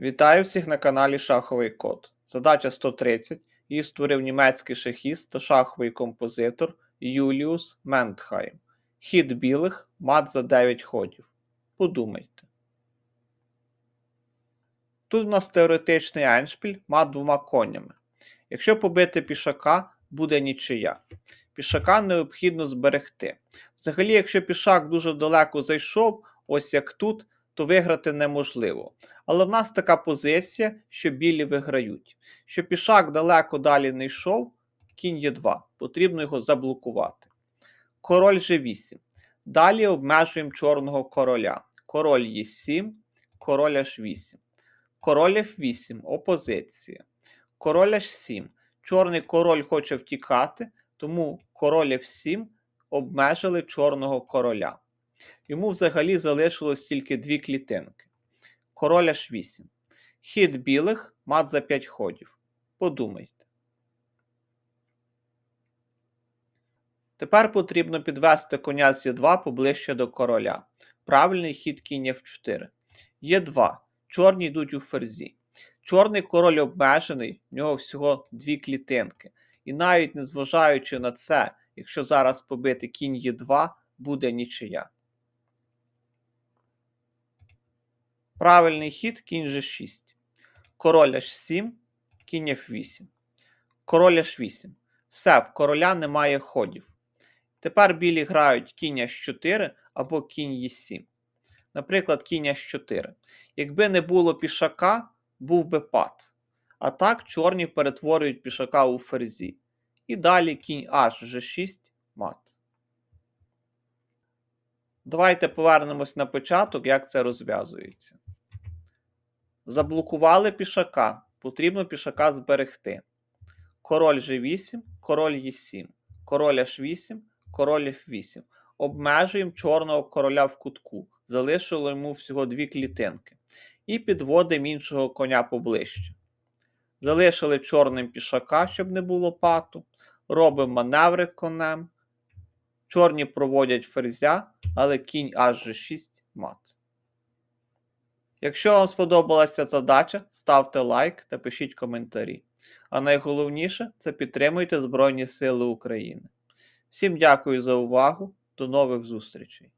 Вітаю всіх на каналі Шаховий Код. Задача 130. Її створив німецький шахіст та шаховий композитор Юліус Ментхайм. Хід білих мат за 9 ходів. Подумайте. Тут у нас теоретичний еншпіль мат двома конями. Якщо побити пішака, буде нічия. Пішака необхідно зберегти. Взагалі, якщо пішак дуже далеко зайшов, ось як тут, то виграти неможливо. Але в нас така позиція, що білі виграють. Що пішак далеко далі не йшов, кінь є 2. Потрібно його заблокувати. Король G8. Далі обмежуємо чорного короля. Король є 7, король H8. Король F8. Опозиція. Король H7. Чорний король хоче втікати, тому король F7 обмежили чорного короля. Йому взагалі залишилось тільки дві клітинки. Король H8. Хід білих мат за 5 ходів. Подумайте. Тепер потрібно підвести коня з Е2 поближче до короля. Правильний хід кінь F4. Є2. Чорні йдуть у ферзі. Чорний король обмежений, в нього всього дві клітинки. І навіть незважаючи на це, якщо зараз побити кінь Е2, буде нічия. Правильний хід кінь G6. Король H7, кінь F8. Король H8. Все, в короля немає ходів. Тепер білі грають кінь H4 або кінь Е7. Наприклад, кінь H4. Якби не було пішака, був би пад. А так чорні перетворюють пішака у ферзі. І далі кінь H G6 мат. Давайте повернемось на початок, як це розв'язується. Заблокували пішака. Потрібно пішака зберегти. Король G8, король Е7, король H8, король F8. Обмежуємо чорного короля в кутку. Залишили йому всього дві клітинки. І підводимо іншого коня поближче. Залишили чорним пішака, щоб не було пату. Робимо маневри конем. Чорні проводять ферзя, але кінь аж G6 мат. Якщо вам сподобалася задача, ставте лайк та пишіть коментарі. А найголовніше це підтримуйте Збройні Сили України. Всім дякую за увагу, до нових зустрічей!